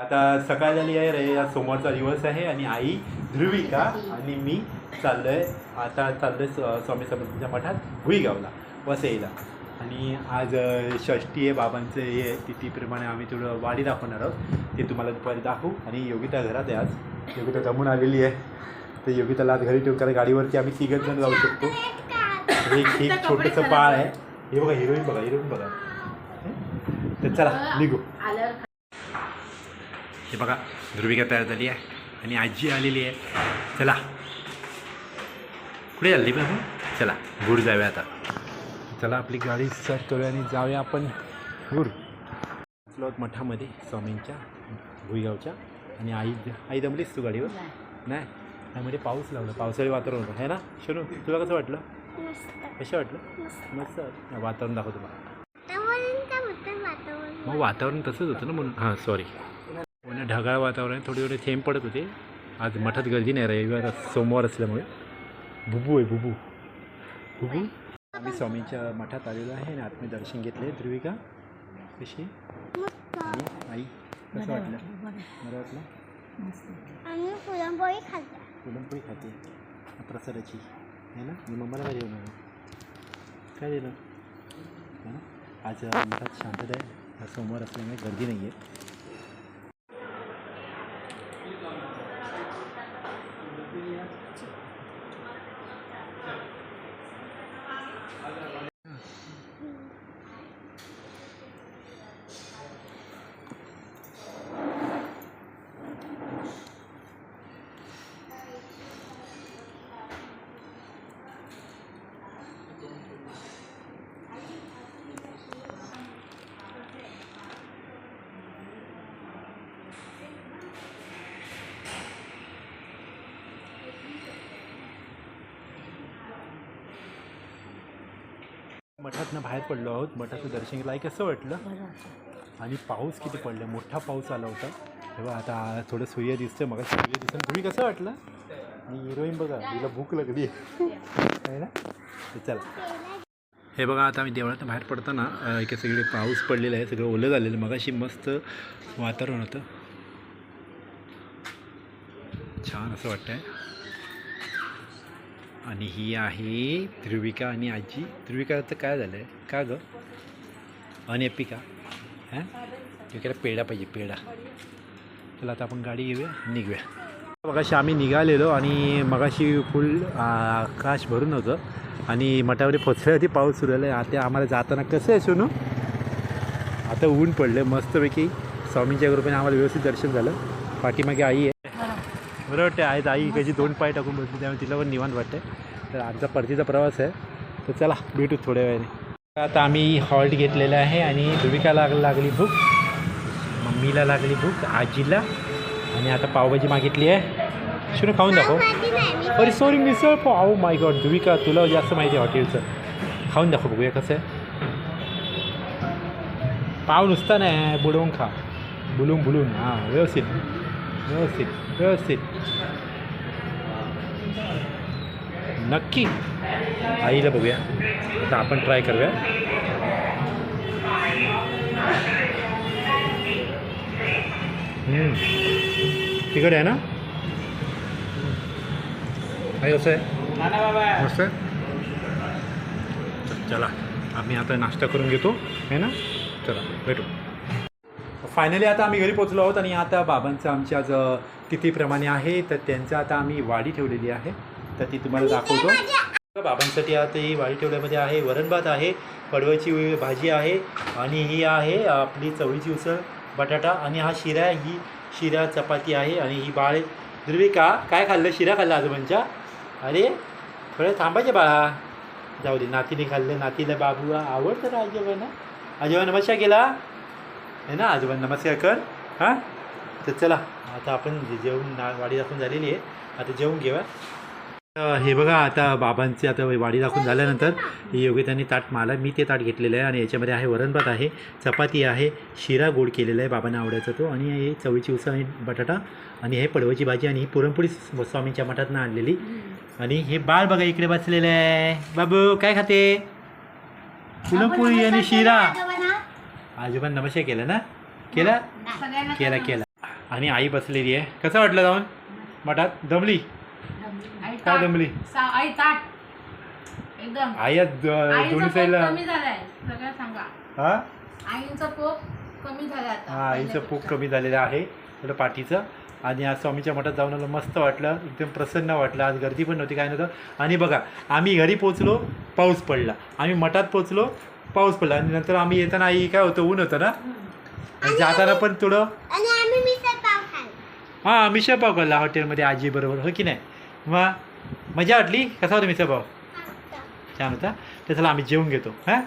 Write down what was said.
आता सकाळ झाली आहे रे आज सोमवारचा दिवस आहे आणि आई ध्रुविका आणि मी चाललोय आता चाललोय स- स्वामी समर्थांच्या मठात भुईगावला वसईला. आणि आज अ, षष्ठी आहे बाबांचं हे आहे तिथीप्रमाणे आम्ही थोडं वाडी दाखवणार आहोत. ते तुम्हाला दुपारी दाखवू. आणि योगिता घरात आहे आज. योगिता जमून आलेली आहे. तर योगिताला आज घरी ठेवू कारण गाडीवरती आम्ही तिघच जण जाऊ शकतो. हे एक छोटंसं बाळ आहे. हे बघा हिरोईन बघा हिरोईन बघा. तर चला निघू. हे बघा ध्रुविका तयार झाली आहे आणि आजी आलेली आहे. चला. कुठे चालली बाबू? चला गुड जाऊया आता. चला आपली गाडी स्टार्ट करूया आणि जाऊया आपण पोचलो आहोत मठामध्ये स्वामींच्या भुईगावच्या आणि आई आई दमलीस तू गाडीवर? नाही. त्यामध्ये पाऊस लागला पावसाळी वातावरण होतं. है ना? शनू तुला कसं वाटलं? कसं वाटलं? मस्त. वातावरण दाखव तुम्हाला. मग वातावरण तसंच होतं ना म्हणून. हां सॉरी पुणे ढगाळ वातावरण थोडे थोडे थेंब पडत होते. आज मठात गर्दी नाही रविवार सोमवार असल्यामुळे. बुबू आहे बुबू. बुबू? आम्ही स्वामींच्या मठात आलेलो आहे आणि आत्मी दर्शन घेतले. ध्रुविका कशी? आणि आई कसं वाटलं? बरं. वाटलं? पुरणपोळी खाल्ल्या पुरणपोळी खाते. प्रसादाची. आहे ना? मी मम्माला काय जेवण काय दिलं ना आज मठात शांतता आहे. सोमवार असल्यामुळे गर्दी नाही आहे मठातनं बाहेर पडलो आहोत. मठाचं दर्शन आहे कसं वाटलं. आणि पाऊस किती पडला? मोठा पाऊस आला होता. तेव्हा आता थोडं सूर्य दिसतं मग सूर्य दिसतं तुम्ही कसं वाटलं? आणि हिरोईन बघा तिला भूक लागली. आहे ना? चला. हे बघा आता आम्ही देवळातून बाहेर पडताना इथे सगळे पाऊस पडलेला आहे सगळं ओलं झालेलं. मग अशी मस्त वातावरण होतं. छान असं वाटतंय. आणि ही आहे ध्रुविका आणि आजी. ध्रुविकाचं काय झालं आहे का गं? अनएपी का हां? ध्रुविकाला पेढा पाहिजे पेढा. चला आता आपण गाडी घेऊया निघूया. मगाशी आम्ही निघालेलो आणि मगाशी फुल आकाश भरून होतं आणि मठावरी पोचल्यावरती पाऊस सुरू आहे आता आम्हाला जाताना कसं आहे सोनू? आता ऊन पडलं मस्तपैकी. स्वामींच्या कृपेने आम्हाला व्यवस्थित दर्शन झालं. पाठीमागे आई आहे. बरं वाटते आहेत. आई कशी दोन पाय टाकून बसली त्यामुळे तिला पण निवांत वाटते तर आमचा परतीचा प्रवास आहे. तर चला भेटू थोड्या वेळाने. आता आम्ही हॉल्ट घेतलेला आहे आणि धुविकाला लागली भूक. मम्मीला लागली भूक आजीला. आणि आता पावभाजी मागितली आहे. शुरू खाऊन दाखव. अरे सॉरी मिसळ पाव माय गॉड धुविका तुला जास्त माहिती आहे हॉटेलचं. खाऊन दाखव बघूया कसं आहे. पाव नुसता नाही बुडवून खा. बुलून बुलून. हां व्यवस्थित. व्यवस्थित व्यवस्थित. नक्की. आईला बघूया. आता आपण ट्राय करूया. तिकडे आहे ना? आई कसं आहे? मस्त आहे? चला आम्ही आता नाश्ता करून घेतो. आहे ना? चला भेटू. फायनली आता आम्ही घरी पोचलो आहोत आणि आता बाबांचं आमच्या आज तिथीप्रमाणे आहे तर त्यांचं आता आम्ही वाडी ठेवलेली आहे. तर ती तुम्हाला दाखवतो. बाबांसाठी आता ही वाडी ठेवल्यामध्ये आहे वरण भात आहे पडवळची भाजी आहे आणि ही आहे आपली चवळीची उसळ बटाटा आणि हा शिरा. ही शिरा चपाती आहे आणि ही बाळ ध्रुविका काय खाल्लं? शिरा खाल्ला आजोबांच्या? अरे थोडं थांबायचे बाळा. जाऊ दे नातीने खाल्लं नातीला बाबू आवडतं ना आजोबांना. आजोबा नमस्कार केला. आहे ना? आजोबा नमस्कार कर हां? तर चला आता आपण जे- जेवून ना वाडी दाखवून झालेली आहे आता जेवून घेऊया. हे बघा आता बाबांची आता वाडी दाखवून झाल्यानंतर योगितांनी ताट मला मी ते ताट घेतलेलं आहे आणि याच्यामध्ये आहे वरण भात आहे चपाती आहे शिरा गोड केलेला आहे बाबांना आवडायचा तो आणि हे चवळीची उसळ आणि बटाटा आणि हे पडवची भाजी आणि ही पुरणपोळी स्वामींच्या मठातनं आणलेली. आणि हे बाळ बघा इकडे बसलेलं आहे. बाबू काय खाते? पुरणपोळी आणि शिरा. आजोबा नमस्कार केला ना? केला? केला केला. आणि आई बसलेली आहे. कसं वाटलं जाऊन? मठात? दमली? आई काय. दमली? आई ताट. एकदम. दोन्ही साईडला हा? आईचा पोट कमी झाला आता हा आईचं पोक कमी झालेलं आहे. थोडं पाठीचं. आणि आज स्वामीच्या मठात जाऊन आलं. मस्त वाटलं. एकदम प्रसन्न वाटलं. आज गर्दी पण नव्हती काय नव्हतं. आणि बघा आम्ही घरी पोचलो पाऊस पडला. आम्ही मठात पोचलो पाऊस पडला. आणि नंतर आम्ही येताना आई काय होतं ऊन होतं ना? जाताना पण थोडं आणि आम्ही मिसळ पाव खाल्ला. हां खाल्ला हॉटेलमध्ये आजीबरोबर हो की नाही? मग मजा वाटली? कसा होता मिसळपाव छान होता. तर चला आम्ही जेवून घेतो. हां?